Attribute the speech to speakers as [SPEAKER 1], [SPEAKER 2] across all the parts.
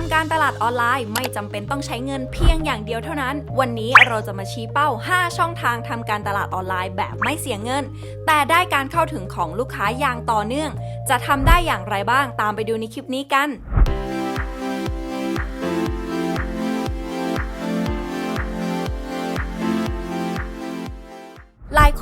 [SPEAKER 1] ทำการตลาดออนไลน์ไม่จำเป็นต้องใช้เงินเพียงอย่างเดียวเท่านั้น วันนี้เราจะมาชี้เป้า 5 ช่องทางทำการตลาดออนไลน์แบบไม่เสียเงิน แต่ได้การเข้าถึงของลูกค้าอย่างต่อเนื่อง จะทำได้อย่างไรบ้างตามไปดูในคลิปนี้กัน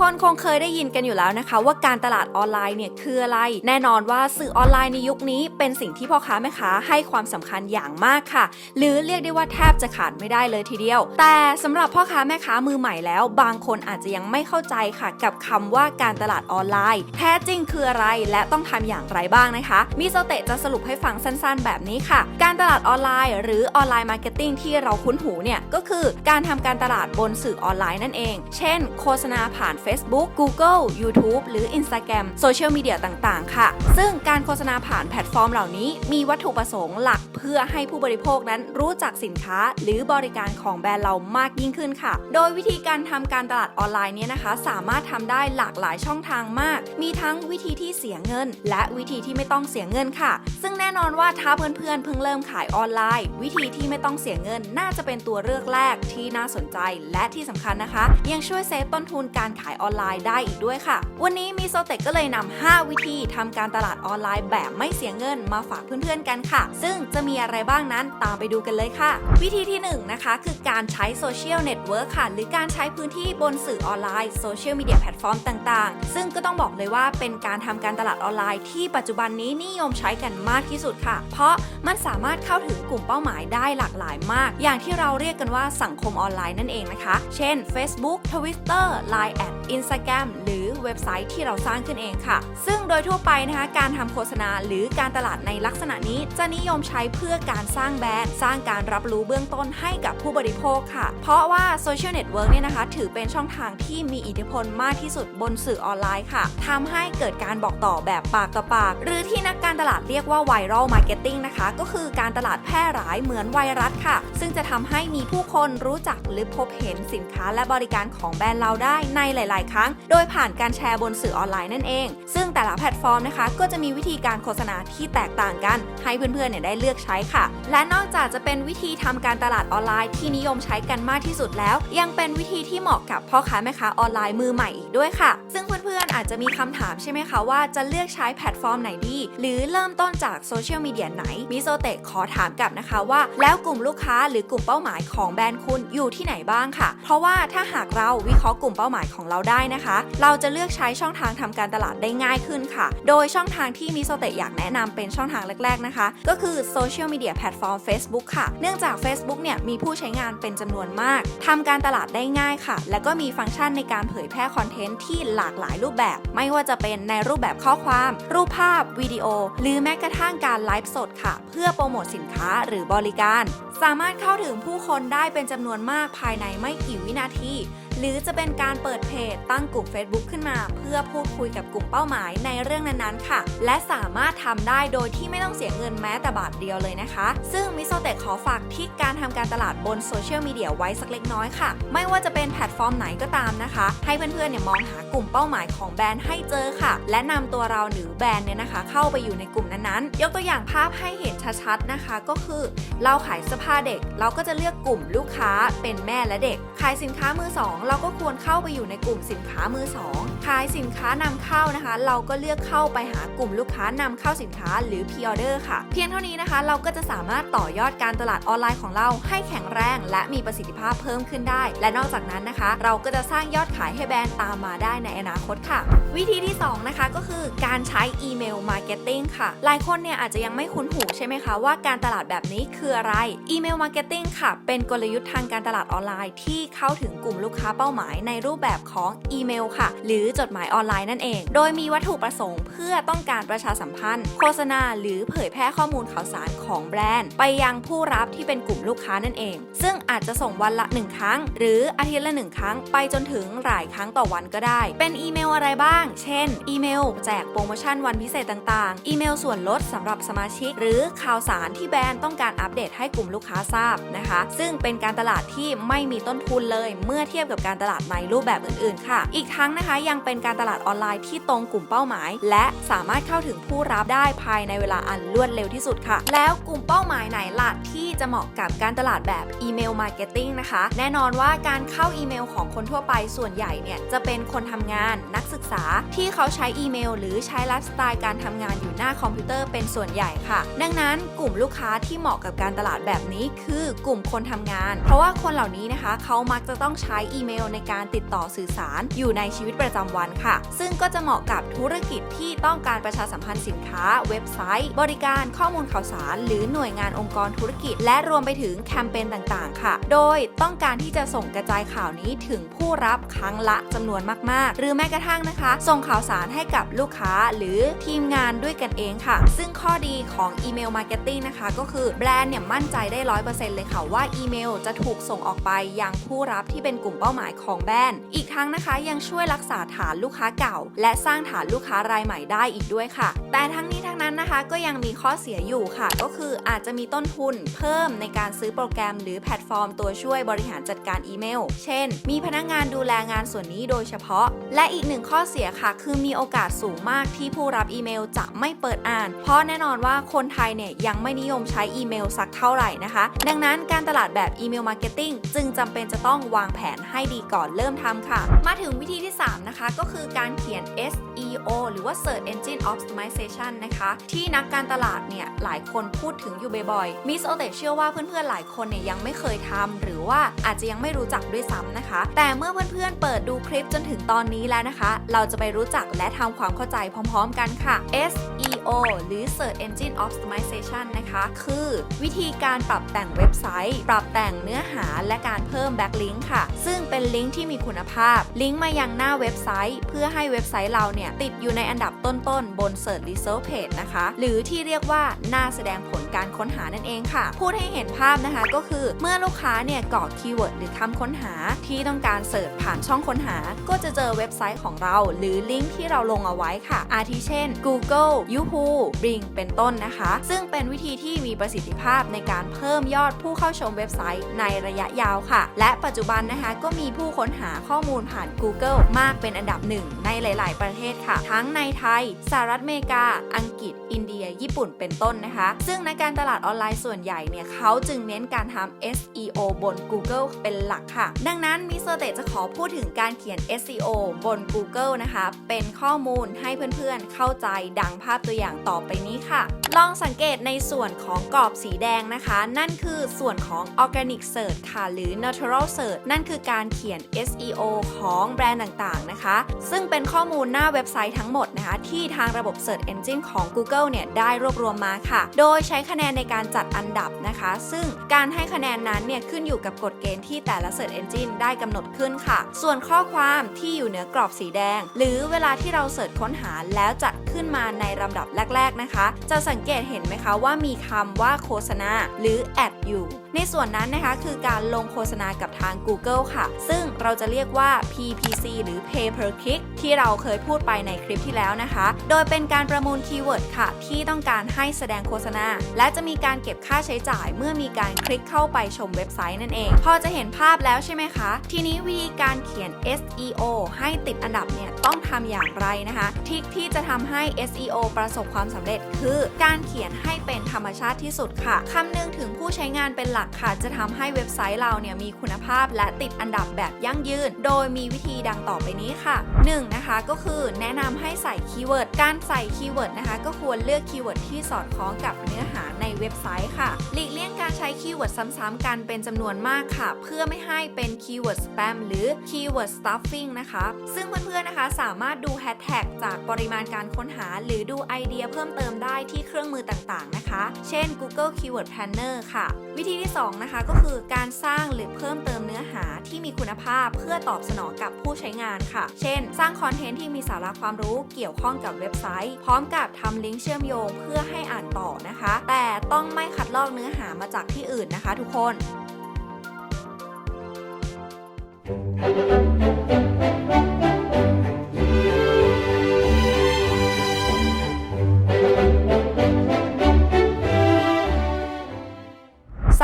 [SPEAKER 1] คนคงเคยได้ยินกันอยู่แล้วนะคะ ว่าการตลาดออนไลน์เนี่ยคืออะไร แน่นอนว่าสื่อออนไลน์ในยุคนี้ เป็นสิ่งที่พ่อค้าแม่ค้าให้ความสำคัญอย่างมากค่ะ หรือเรียกได้ว่าแทบจะขาดไม่ได้เลยทีเดียว แต่สำหรับพ่อค้าแม่ค้ามือใหม่แล้ว บางคนอาจจะยังไม่เข้าใจค่ะ กับคำว่าการตลาดออนไลน์ แท้จริงคืออะไรและต้องทำอย่างไรบ้างนะคะมีโซเตะจะสรุปให้ฟังสั้นๆ แบบนี้ค่ะ การตลาดออนไลน์ หรือออนไลน์มาร์เก็ตติ้งที่เราคุ้นหูเนี่ยก็คือการทำการตลาดบนสื่อออนไลน์นั่นเอง เช่น โฆษณาผ่าน Facebook Google YouTube หรือ Instagram โซเชียลมีเดียต่างๆ ค่ะ ซึ่งการโฆษณาผ่านแพลตฟอร์มเหล่านี้ มีวัตถุประสงค์หลักเพื่อให้ผู้บริโภคนั้นรู้จักสินค้า หรือบริการของแบรนด์เรามากยิ่งขึ้นค่ะ โดยวิธีการทำการตลาดออนไลน์เนี่ยนะคะ สามารถทำได้หลากหลายช่องทางมาก มีทั้งวิธีที่เสียเงิน และวิธีที่ไม่ต้องเสียเงินค่ะ ซึ่งแน่นอนว่าถ้าเพื่อนๆเพิ่งเริ่มขายออนไลน์ วิธีที่ไม่ต้องเสียเงิน น่าจะเป็นตัวเลือกแรกที่น่าสนใจ และที่สำคัญนะคะ ยังช่วยเซฟต้นทุนการขายออนไลน์ได้อีกด้วยค่ะ วันนี้มีโซเทคก็เลยนำ5วิธีทำการตลาดออนไลน์แบบไม่เสียเงินมาฝากเพื่อนๆกันค่ะ ซึ่งจะมีอะไรบ้างนั้นตามไปดูกันเลยค่ะ วิธีที่ 1 นะคะ คือการใช้โซเชียลเน็ตเวิร์กค่ะ หรือการใช้พื้นที่บนสื่อออนไลน์โซเชียลมีเดียแพลตฟอร์มต่างๆ ซึ่งก็ต้องบอกเลยว่าเป็นการทำการตลาดออนไลน์ที่ปัจจุบันนี้นิยมใช้กันมากที่สุดค่ะ เพราะมันสามารถเข้าถึงกลุ่มเป้าหมายได้หลากหลายมาก อย่างที่เราเรียกกันว่าสังคมออนไลน์นั่นเองนะคะ เช่น Facebook Twitter Line แอด Instagram หรือเว็บไซต์ที่เราสร้างขึ้นเองค่ะ ซึ่งโดยทั่วไปนะคะการทำโฆษณาหรือการตลาดในลักษณะนี้ จะนิยมใช้เพื่อการสร้างแบรนด์สร้างการรับรู้เบื้องต้นให้กับผู้บริโภคค่ะ เพราะว่าโซเชียลเน็ตเวิร์กเนี่ยนะคะ ถือเป็นช่องทางที่มีอิทธิพลมากที่สุดบนสื่อออนไลน์ค่ะทำให้เกิดการบอกต่อแบบปากต่อปาก หรือที่นักการตลาดเรียกว่าไวรัลมาร์เก็ตติ้งนะคะ ก็คือการตลาดแพร่หลายเหมือนไวรัสค่ะ ซึ่งจะทำให้มีผู้คนรู้จักหรือพบเห็นสินค้าและบริการของแบรนด์เราได้ในหลายๆ ครั้ง โดยผ่านการแชร์บนสื่อออนไลน์นั่นเอง ซึ่งแต่ละแพลตฟอร์มนะคะ ก็จะมีวิธีการโฆษณาที่แตกต่างกัน ให้เพื่อนๆเนี่ยได้เลือกใช้ค่ะ และนอกจากจะเป็นวิธีทำการตลาดออนไลน์ที่นิยมใช้กันมากที่สุดแล้ว ยังเป็นวิธีที่เหมาะกับพ่อค้าแม่ค้าออนไลน์มือใหม่อีกด้วยค่ะ ซึ่งเพื่อนๆอาจจะมีคำถามใช่ไหมคะว่าจะเลือกใช้แพลตฟอร์มไหนดี หรือเริ่มต้นจากโซเชียลมีเดียไหนมิโซเตะขอถามกลับนะคะว่า แล้วกลุ่มลูกค้าหรือกลุ่มเป้าหมายของแบรนด์คุณอยู่ที่ไหนบ้างค่ะ เพราะว่าถ้าหากเราวิเคราะห์กลุ่มเป้าหมายของเราได้นะคะ เราจะเลือกใช้ช่องทางทำการตลาดได้ง่ายขึ้นค่ะ โดยช่องทางที่มิโซเตะอยากแนะนำเป็นช่องทางแรก ๆนะคะ ก็คือโซเชียลมีเดียแพลตฟอร์ม Facebook ค่ะ เนื่องจาก Facebook เนี่ยมีผู้ใช้งานเป็นจำนวนมากทำการตลาดได้ง่ายค่ะ และก็มีฟังก์ชันในการเผยแพร่คอนเทนต์ที่หลากหลายรูปแบบ ไม่ว่าจะเป็นในรูปแบบข้อความ รูปภาพ วิดีโอ หรือแม้กระทั่งการไลฟ์สดค่ะ เพื่อโปรโมทสินค้าหรือบริการ สามารถเข้าถึงผู้คนได้เป็นจำนวนมากภายในไม่กี่วินาที รือจะเป็นการเปิดเพจตั้งกลุ่ม Facebook ขึ้นมา เพื่อพูดคุยกับกลุ่มเป้าหมายในเรื่องนั้นๆ ค่ะ และสามารถทำได้โดยที่ไม่ต้องเสียเงินแม้แต่บาทเดียวเลยนะคะ ซึ่งมิโซเตะขอฝากที่การทำการตลาดบนโซเชียลมีเดียไว้สักเล็กน้อยค่ะ ไม่ว่าจะเป็นแพลตฟอร์มไหนก็ตามนะคะ ให้เพื่อนๆเนี่ยมองหากลุ่มเป้าหมายของแบรนด์ให้เจอค่ะ และนำตัวเราหรือแบรนด์เนี่ยนะคะ เข้าไปอยู่ในกลุ่มนั้นๆ ยกตัวอย่างภาพให้เห็นชัดๆนะคะ ก็คือ เราขายเสื้อผ้าเด็ก เราก็จะเลือกกลุ่มลูกค้าเป็นแม่และเด็ก ขายสินค้ามือสองเราราก็ควรเข้าไปอยู่ในกลุ่มสินค้ามือสอง ขายสินค้านำเข้านะคะ เราก็เลือกเข้าไปหากลุ่มลูกค้านำเข้าสินค้าหรือ pre order ค่ะ เพียงเท่านี้นะคะ เราก็จะสามารถต่อยอดการตลาดออนไลน์ของเราให้แข็งแรง และมีประสิทธิภาพเพิ่มขึ้นได้ และนอกจากนั้นนะคะ เราก็จะสร้างยอดขายให้แบรนด์ตามมาได้ในอนาคตค่ะ วิธีที่สองนะคะก็คือการใช้อีเมลมาร์เก็ตติ้งค่ะ หลายคนเนี่ยอาจจะยังไม่คุ้นหูใช่ไหมคะว่าการตลาดแบบนี้คืออะไรอีเมลมาร์เก็ตติ้งค่ะ เป็นกลยุทธ์ทางการตลาดออนไลน์ ที่เข้าถึงกลุ่มลูกค้าเป้าหมายในรูปแบบของอีเมลค่ะ หรือจดหมายออนไลน์นั่นเอง โดยมีวัตถุประสงค์เพื่อต้องการประชาสัมพันธ์ โฆษณาหรือเผยแพร่ข้อมูลข่าวสารของแบรนด์ ไปยังผู้รับที่เป็นกลุ่มลูกค้านั่นเอง ซึ่งอาจจะส่งวันละ 1 ครั้ง หรืออาทิตย์ละ 1 ครั้ง ไปจนถึงหลายครั้งต่อวันก็ได้ เป็นอีเมลอะไรบ้าง เช่น อีเมล แจกโปรโมชั่นวันพิเศษต่างๆ อีเมลส่วนลดสำหรับสมาชิก หรือข่าวสารที่แบรนด์ต้องการอัปเดตให้กลุ่มลูกค้าทราบนะคะ ซึ่งเป็นการตลาดที่ไม่มีต้นทุนเลย เมื่อเทียบกับการตลาดในรูปแบบอื่นๆ ค่ะ อีกทั้งนะคะยังเป็นการตลาดออนไลน์ที่ตรงกลุ่มเป้าหมาย และสามารถเข้าถึงผู้รับได้ภายในเวลาอันรวดเร็วที่สุดค่ะ แล้วกลุ่มเป้าหมายไหนล่ะที่จะเหมาะกับการตลาดแบบอีเมลมาร์เก็ตติ้งนะคะ แน่นอนว่าการเข้าอีเมลของคนทั่วไปส่วนใหญ่เนี่ยจะเป็นคนทำงานนักศึกษาที่เขาใช้อีเมล หรือใช้ไลฟ์สไตล์การทำงานอยู่หน้าคอมพิวเตอร์เป็นส่วนใหญ่ค่ะ ดังนั้นกลุ่มลูกค้าที่เหมาะกับการตลาดแบบนี้คือกลุ่มคนทำงาน เพราะว่าคนเหล่านี้นะคะ เขามักจะต้องใช้อีเมล ในการติดต่อสื่อสารอยู่ในชีวิตประจำวันค่ะ ซึ่งก็จะเหมาะกับธุรกิจที่ต้องการประชาสัมพันธ์สินค้า เว็บไซต์ บริการข้อมูลข่าวสาร หรือหน่วยงานองค์กรธุรกิจ และรวมไปถึงแคมเปญต่างๆ ค่ะ โดยต้องการที่จะส่งกระจายข่าวนี้ถึงผู้รับครั้งละจำนวนมากๆ หรือแม้กระทั่งนะคะ ส่งข่าวสารให้กับลูกค้าหรือทีมงานด้วยกันเองค่ะ ซึ่งข้อดีของอีเมลมาร์เก็ตติ้งนะคะ ก็คือแบรนด์เนี่ยมั่นใจได้ร้อยเปอร์เซ็นต์เลยค่ะว่าอีเมลจะถูกส่งออกไปยังผู้รับที่เป็นกลุ่มเป้าหมายของแบรนด์ อีกทั้งนะคะยังช่วยรักษาฐานลูกค้าเก่า และสร้างฐานลูกค้ารายใหม่ได้อีกด้วยค่ะ แต่ทั้งนี้ทั้งนั้นนะคะก็ยังมีข้อเสียอยู่ค่ะ ก็คืออาจจะมีต้นทุนเพิ่มในการซื้อโปรแกรมหรือแพลตฟอร์มตัวช่วยบริหารจัดการอีเมล เช่น มีพนักงานดูแลงานส่วนนี้โดยเฉพาะ และอีกหนึ่งข้อเสียค่ะ คือมีโอกาสสูงมากที่ผู้รับอีเมลจะไม่เปิดอ่าน เพราะแน่นอนว่าคนไทยเนี่ยยังไม่นิยมใช้อีเมลสักเท่าไหร่นะคะ ดังนั้นการตลาดแบบอีเมลมาร์เก็ตติ้งจึงจำเป็นจะต้องวางแผนให้ดีก่อนเริ่มทำค่ะ มาถึงวิธีที่ 3 นะคะก็คือการเขียน SEO หรือว่า Search Engine Optimization นะคะ ที่นักการตลาดเนี่ยหลายคนพูดถึงอยู่บ่อยๆมิสโอเตเชื่อว่าเพื่อนๆหลายคนเนี่ยยังไม่เคยทำหรือ ว่าอาจจะยังไม่รู้จักด้วยซ้ำนะคะ แต่เมื่อเพื่อนๆเปิดดูคลิปจนถึงตอนนี้แล้วนะคะ เราจะไปรู้จักและทำความเข้าใจพร้อมๆกันค่ะ SEO หรือ Search Engine Optimization นะคะ คือวิธีการปรับแต่งเว็บไซต์ ปรับแต่งเนื้อหาและการเพิ่มแบ็กลิงก์ค่ะ ซึ่งเป็นลิงก์ที่มีคุณภาพ ลิงก์มายังหน้าเว็บไซต์ เพื่อให้เว็บไซต์เราเนี่ย ติดอยู่ในอันดับต้นๆ บน Search Result Page นะคะ หรือที่เรียกว่าหน้าแสดงผลการค้นหานั่นเองค่ะ พูดให้เห็นภาพนะคะก็คือเมื่อลูกค้าเนี่ยกรอกคีย์เวิร์ดหรือคำค้นหาที่ต้องการเสิร์ชผ่านช่องค้นหา ก็จะเจอเว็บไซต์ของเรา หรือลิงก์ที่เราลงเอาไว้ค่ะ อาทิเช่น Google Yahoo Bing เป็นต้นนะคะ ซึ่งเป็นวิธีที่มีประสิทธิภาพในการเพิ่มยอดผู้เข้าชมเว็บไซต์ในระยะยาวค่ะ และปัจจุบันนะคะก็มีผู้ค้นหาข้อมูลผ่าน Google มากเป็นอันดับหนึ่งในหลาย ๆ ประเทศค่ะ ทั้งในไทยสหรัฐอเมริกา อังกฤษ อินเดีย ญี่ปุ่นเป็นต้นนะคะ ซึ่งในการตลาดออนไลน์ส่วนใหญ่เนี่ยเขาจึงเน้นการทำ SEO บน Google เป็นหลักค่ะ ดังนั้นมิสเตอร์เตจะขอพูดถึงการเขียน SEO บน Google นะคะ เป็นข้อมูลให้เพื่อนๆ เข้าใจดังภาพตัวอย่างต่อไปนี้ค่ะ ลองสังเกตในส่วนของกรอบสีแดงนะคะ นั่นคือส่วนของ Organic Search ค่ะ หรือ Natural Search นั่นคือการเขียน SEO ของแบรนด์ต่างๆนะคะ ซึ่งเป็นข้อมูลหน้าเว็บไซต์ทั้งหมดนะคะ ที่ทางระบบ Search Engine ของ Google เนี่ย ได้รวบรวมมาค่ะ โดยใช้คะแนนในการจัดอันดับนะคะ ซึ่งการให้คะแนนนั้นเนี่ยขึ้นอยู่กับกฎเกณฑ์ที่แต่ละ Search Engine ได้กำหนดขึ้นค่ะ ส่วนข้อความที่อยู่เหนือกรอบสีแดง หรือเวลาที่เราเสิร์ชค้นหาแล้วจะขึ้นมาในลำดับแรก ๆนะคะ จะสังเกตเห็นไหมคะว่ามีคำว่าโฆษณาหรือแอดอยู่ ในส่วนนั้นนะคะคือการลงโฆษณากับทาง Google ค่ะ ซึ่งเราจะเรียกว่า PPC หรือ Pay per Click ที่เราเคยพูดไปในคลิปที่แล้วนะคะ โดยเป็นการประมูลคีย์เวิร์ดค่ะ ที่ต้องการให้แสดงโฆษณา และจะมีการเก็บค่าใช้จ่ายเมื่อมีการคลิกเข้าไปชมเว็บไซต์นั่นเอง พอจะเห็นภาพแล้วใช่ไหมคะ ทีนี้วิธีการเขียน SEO ให้ติดอันดับเนี่ยต้องทำอย่างไรนะคะทริคที่จะทำให้ SEO ประสบความสำเร็จคือ การเขียนให้เป็นธรรมชาติที่สุดค่ะคำนึงถึงผู้ใช้งานเป็นหลักค่ะ จะทำให้เว็บไซต์เราเนี่ยมีคุณภาพและติดอันดับแบบยั่งยืน โดยมีวิธีดังต่อไปนี้ค่ะ 1. นะคะก็คือแนะนำให้ใส่คีย์เวิร์ด การใส่คีย์เวิร์ดนะคะก็ควรเลือกคีย์เวิร์ดที่สอดคล้องกับเนื้อหาในเว็บไซต์ค่ะ หลีกเลี่ยงการใช้คีย์เวิร์ดซ้ำๆกันเป็นจำนวนมากค่ะ เพื่อไม่ให้เป็นคีย์เวิร์ดสแปมหรือคีย์เวิร์ดสตัฟฟิงนะคะ ซึ่งเพื่อนๆนะคะสามารถดูแฮชแท็กจากปริมาณการค้นหา หรือดูไอเดียเพิ่มเติมได้ที่เครื่องมือต่างๆนะคะ เช่น Google Keyword Planner ค่ะ วิธีที่ 2 นะคะก็คือการสร้างหรือเพิ่มเติมเนื้อหาที่มีคุณภาพเพื่อตอบสนองกับผู้ใช้งานค่ะ เช่น สร้างคอนเทนต์ที่มีสาระความรู้เกี่ยวข้องกับเว็บไซต์ พร้อมกับทำลิงก์เชื่อมโยงเพื่อให้อ่านต่อนะคะ แต่ต้องไม่คัดลอกเนื้อหามาจากที่อื่นนะคะ ทุกคน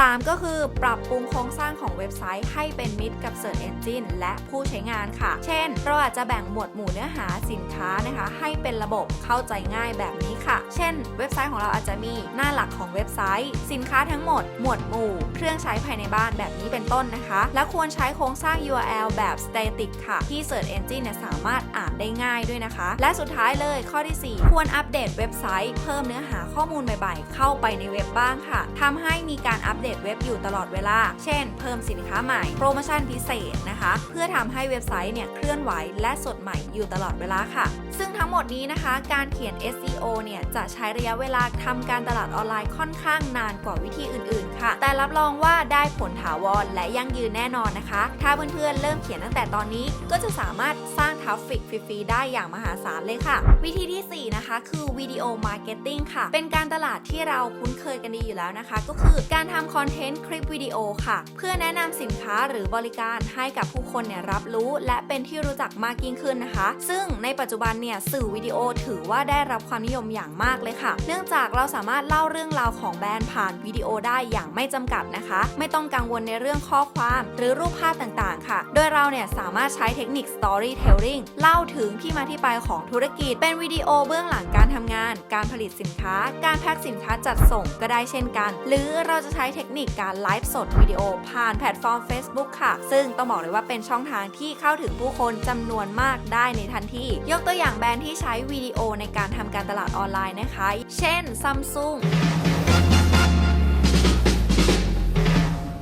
[SPEAKER 1] 3 ก็คือปรับปรุงโครงสร้างของเว็บไซต์ให้เป็นมิตรกับ Search Engine และผู้ใช้งานค่ะ เช่น เราอาจจะแบ่งหมวดหมู่เนื้อหาสินค้านะคะ ให้เป็นระบบเข้าใจง่ายแบบนี้ค่ะ เช่น เว็บไซต์ของเราอาจจะมีหน้าหลักของเว็บไซต์ สินค้าทั้งหมด หมวดหมู่ เครื่องใช้ภายในบ้านแบบนี้เป็นต้นนะคะ และควรใช้โครงสร้าง URL แบบ static ค่ะ ที่ Search Engine เนี่ยสามารถอ่านได้ง่ายด้วยนะคะ และสุดท้ายเลยข้อที่ 4 ควรอัปเดตเว็บไซต์ เพิ่มเนื้อหาข้อมูลใหม่ๆ เข้าไปในเว็บบ้างค่ะทำให้มีการอัปเดตเว็บอยู่ตลอดเวลา เช่น เพิ่มสินค้าใหม่ โปรโมชั่นพิเศษนะคะ เพื่อทำให้เว็บไซต์เนี่ยเคลื่อนไหวและสดใหม่อยู่ตลอดเวลาค่ะ ซึ่งทั้งหมดนี้นะคะ การเขียน SEO เนี่ยจะใช้ระยะเวลาทำการตลาดออนไลน์ค่อนข้างนานกว่าวิธีอื่นๆ ค่ะ แต่รับรองว่าได้ผลถาวรและยั่งยืนแน่นอนนะคะ ถ้าเพื่อนๆเริ่มเขียนตั้งแต่ตอนนี้ก็จะสามารถสร้างทราฟฟิกฟรีๆได้อย่างมหาศาลเลยค่ะ วิธีที่ 4 นะคะ คือวิดีโอมาร์เก็ตติ้งค่ะ เป็นการตลาดที่เราคุ้นเคยกันดีอยู่แล้วนะคะ ก็คือการทำคอนเทนต์คลิปวิดีโอค่ะ เพื่อแนะนำสินค้าหรือบริการให้กับผู้คนเนี่ยรับรู้และเป็นที่รู้จักมากยิ่งขึ้นนะคะ ซึ่งในปัจจุบันเนี่ยสื่อวิดีโอถือว่าได้รับความนิยมอย่างมากเลยค่ะ เนื่องจากเราสามารถเล่าเรื่องราวของแบรนด์ผ่านวิดีโอได้อย่างไม่จำกัดนะคะ ไม่ต้องกังวลในเรื่องข้อความ หรือรูปภาพต่างๆ ค่ะ โดยเราเนี่ยสามารถใช้เทคนิค storytelling เล่าถึงที่มาที่ไปของธุรกิจ เป็นวิดีโอเบื้องหลังการทำงาน การผลิตสินค้า การแพ็คสินค้าจัดส่งก็ได้เช่นกัน หรือเราจะใช้เทคนิคการไลฟ์สดวิดีโอผ่านแพลตฟอร์ม Facebook ค่ะ ซึ่งต้องบอกเลยว่าเป็นช่องทางที่เข้าถึงผู้คนจำนวนมากได้ในทันที ยกตัวอย่างแบรนด์ที่ใช้วิดีโอในการทำการตลาดออนไลน์นะคะ เช่น Samsung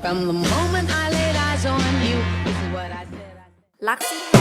[SPEAKER 2] From the moment I laid eyes on you, this is what I said. I
[SPEAKER 1] Luxy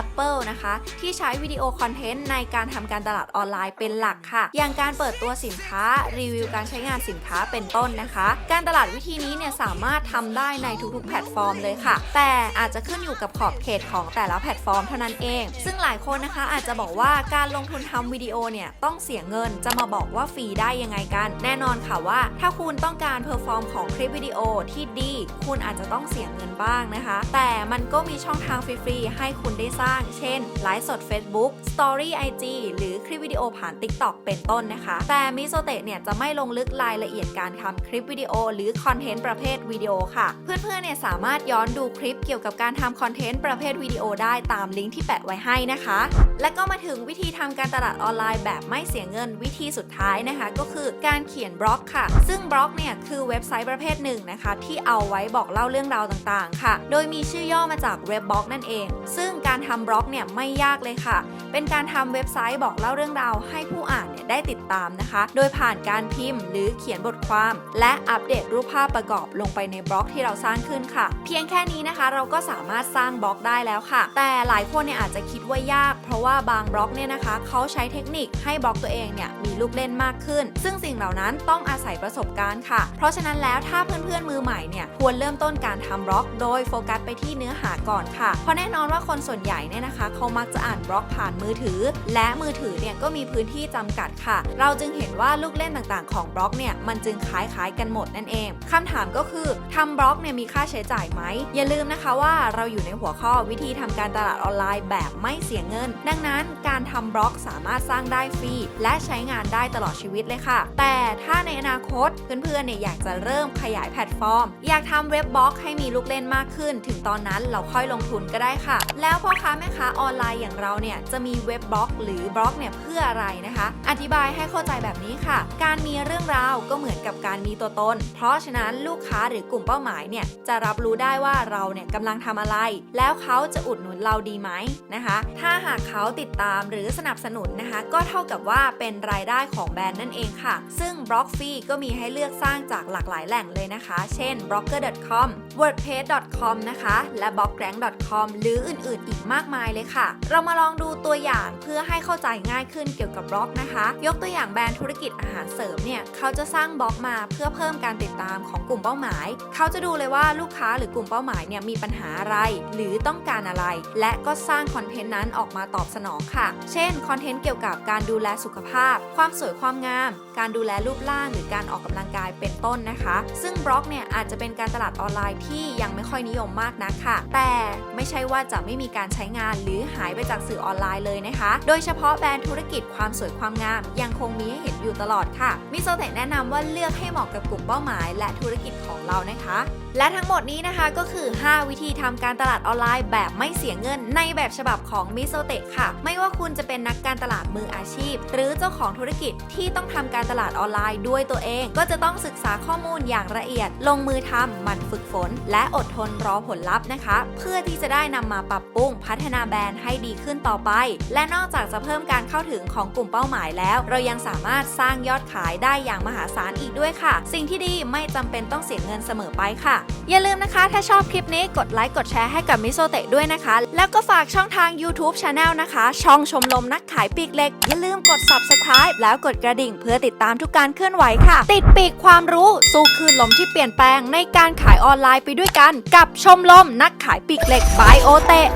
[SPEAKER 1] Apple นะคะ ที่ใช้วิดีโอคอนเทนต์ในการทำการตลาดออนไลน์เป็นหลักค่ะ อย่างการเปิดตัวสินค้ารีวิวการใช้งานสินค้าเป็นต้นนะคะ การตลาดวิธีนี้เนี่ยสามารถทำได้ในทุกๆ แพลตฟอร์มเลยค่ะ แต่อาจจะขึ้นอยู่กับขอบเขตของแต่ละแพลตฟอร์มเท่านั้นเอง ซึ่งหลายคนนะคะอาจจะบอกว่าการลงทุนทำวิดีโอเนี่ยต้องเสียเงินจะมาบอกว่าฟรีได้ยังไงกัน แน่นอนค่ะว่า ถ้าคุณต้องการเพอร์ฟอร์มของคลิปวิดีโอที่ดี คุณอาจจะต้องเสียเงินบ้างนะคะ แต่มันก็มีช่องทางฟรีๆให้คุณได้สร้างเช่น ไลฟ์สด Facebook Story IG หรือคลิปวิดีโอผ่าน TikTok เป็นต้นนะคะ แต่มิโซเตะเนี่ยจะไม่ลงลึกรายละเอียดการทำคลิปวิดีโอ หรือคอนเทนต์ประเภทวิดีโอค่ะ เพื่อนๆเนี่ยสามารถย้อนดูคลิปเกี่ยวกับการทำคอนเทนต์ประเภทวิดีโอได้ตามลิงก์ที่แปะไว้ให้นะคะ และก็มาถึงวิธีทำการตลาดออนไลน์แบบไม่เสียเงินวิธีสุดท้ายนะคะ ก็คือการเขียนบล็อกค่ะ ซึ่งบล็อกเนี่ยคือเว็บไซต์ประเภทหนึ่งนะคะ ที่เอาไว้บอกเล่าเรื่องราวต่างๆ ค่ะ โดยมีชื่อย่อมาจากเว็บบล็อกนั่นเอง ซึ่งการทำทำบล็อกเนี่ยไม่ยากเลยค่ะ เป็นการทำเว็บไซต์บอกเล่าเรื่องราวให้ผู้อ่านเนี่ยได้ติดตามนะคะ โดยผ่านการพิมพ์หรือเขียนบทความ และอัปเดตรูปภาพประกอบลงไปในบล็อกที่เราสร้างขึ้นค่ะ เพียงแค่นี้นะคะ เราก็สามารถสร้างบล็อกได้แล้วค่ะ แต่หลายคนเนี่ยอาจจะคิดว่ายาก เพราะว่าบางบล็อกเนี่ยนะคะเขาใช้เทคนิคให้บล็อกตัวเองเนี่ยมีลูกเล่นมากขึ้น ซึ่งสิ่งเหล่านั้นต้องอาศัยประสบการณ์ค่ะ เพราะฉะนั้นแล้วถ้าเพื่อนๆมือใหม่เนี่ยควรเริ่มต้นการทำบล็อก โดยโฟกัสไปที่เนื้อหาก่อนค่ะ เพราะแน่นอนว่าคนส่วนใหญ่เนี่ยนะคะ เขามักจะอ่านบล็อกผ่านมือถือ และมือถือเนี่ยก็มีพื้นที่จำกัดค่ะ เราจึงเห็นว่าลูกเล่นต่างๆ ของบล็อกเนี่ยมันจึงคล้ายๆกันหมดนั่นเองคำถามก็คือทำบล็อกเนี่ยมีค่าใช้จ่ายไหม อย่าลืมนะคะว่าเราอยู่ในหัวข้อวิธีทำการตลาดออนไลน์แบบไม่เสียเงิน ดังนั้นการทำบล็อกสามารถสร้างได้ฟรี และใช้งานได้ตลอดชีวิตเลยค่ะ แต่ถ้าในอนาคตเพื่อนๆเนี่ยอยากจะเริ่มขยายแพลตฟอร์ม อยากทำเว็บบล็อกให้มีลูกเล่นมากขึ้น ถึงตอนนั้นเราค่อยลงทุนก็ได้ค่ะ แล้วพ่อค้าแม่ค้าออนไลน์อย่างเราเนี่ยจะมีเว็บบล็อก หรือบล็อกเนี่ยเพื่ออะไรนะคะ อธิบายให้เข้าใจแบบนี้ค่ะ การมีเรื่องราวก็เหมือนกับการมีตัวตน เพราะฉะนั้นลูกค้าหรือกลุ่มเป้าหมายเนี่ยจะรับรู้ได้ว่าเราเนี่ยกำลังทำอะไร แล้วเขาจะอุดหนุนเราดีไหมนะคะ ถ้าหากเขาติดตามหรือสนับสนุนนะคะ ก็เท่ากับว่าเป็นรายได้ของแบรนด์นั่นเองค่ะ ซึ่งบล็อกฟรีก็มีให้เลือกสร้างจากหลากหลายแหล่งเลยนะคะ เช่น blogger.com wordpress.com นะคะ และ blogrank.com หรืออื่น ๆ อีกมากมายเลยค่ะ เรามาลองดูตัวอย่าง พื่อให้เข้าใจง่ายขึ้นเกี่ยวกับบล็อกนะคะ ยกตัวอย่างแบรนด์ธุรกิจอาหารเสริมเนี่ยเขาจะสร้างบล็อกมาเพื่อเพิ่มการติดตามของกลุ่มเป้าหมาย เขาจะดูเลยว่าลูกค้าหรือกลุ่มเป้าหมายเนี่ยมีปัญหาอะไร หรือต้องการอะไร และก็สร้างคอนเทนต์นั้นออกมาตอบสนองค่ะ เช่นคอนเทนต์เกี่ยวกับการดูแลสุขภาพ ความสวยความงาม การดูแลรูปร่าง หรือการออกกำลังกายเป็นต้นนะคะ ซึ่งบล็อกเนี่ยอาจจะเป็นการตลาดออนไลน์ที่ยังไม่ค่อยนิยมมากนักค่ะ แต่ไม่ใช่ว่าจะไม่มีการใช้งานหรือหายไปจากสื่อออนไลน์เลยนะคะโดยเฉพาะแบรนด์ธุรกิจความสวยความงาม ยังคงมีให้เห็นอยู่ตลอดค่ะมิโซเตะแนะนำว่าเลือกให้เหมาะกับกลุ่มเป้าหมาย และธุรกิจของเรานะคะ และทั้งหมดนี้นะคะก็คือ 5 วิธีทำการตลาดออนไลน์แบบไม่เสียเงินในแบบฉบับของมิโซเตะค่ะ ไม่ว่าคุณจะเป็นนักการตลาดมืออาชีพ หรือเจ้าของธุรกิจที่ต้องทำการตลาดออนไลน์ด้วยตัวเอง ก็จะต้องศึกษาข้อมูลอย่างละเอียด ลงมือทำหมันฝึกฝน และอดทนรอผลลัพธ์นะคะ เพื่อที่จะได้นำมาปรับปรุงพัฒนาแบรนด์ให้ดีขึ้นต่อไป และนอกจากจะเพิ่มการเข้าถึงของกลุ่มเป้าหมายแล้ว เรายังสามารถสร้างยอดขายได้อย่างมหาศาลอีกด้วยค่ะ สิ่งที่ดีไม่จำเป็นต้องเสียเงินเสมอไปค่ะอย่าลืมนะคะ ถ้าชอบคลิปนี้กดไลค์กดแชร์ให้กับมิโซเตะด้วยนะคะ แล้วก็ฝากช่องทาง YouTube Channel นะคะ ช่องชมรมนักขายปีกเล็ก อย่าลืมกด Subscribe แล้วกดกระดิ่ง เพื่อติดตามทุกการเคลื่อนไหวค่ะ ติดปีกความรู้สู้คลื่นลมที่เปลี่ยนแปลงในการขายออนไลน์ไปด้วยกัน กับชมรมนักขายปีกเล็กบายโอเตะ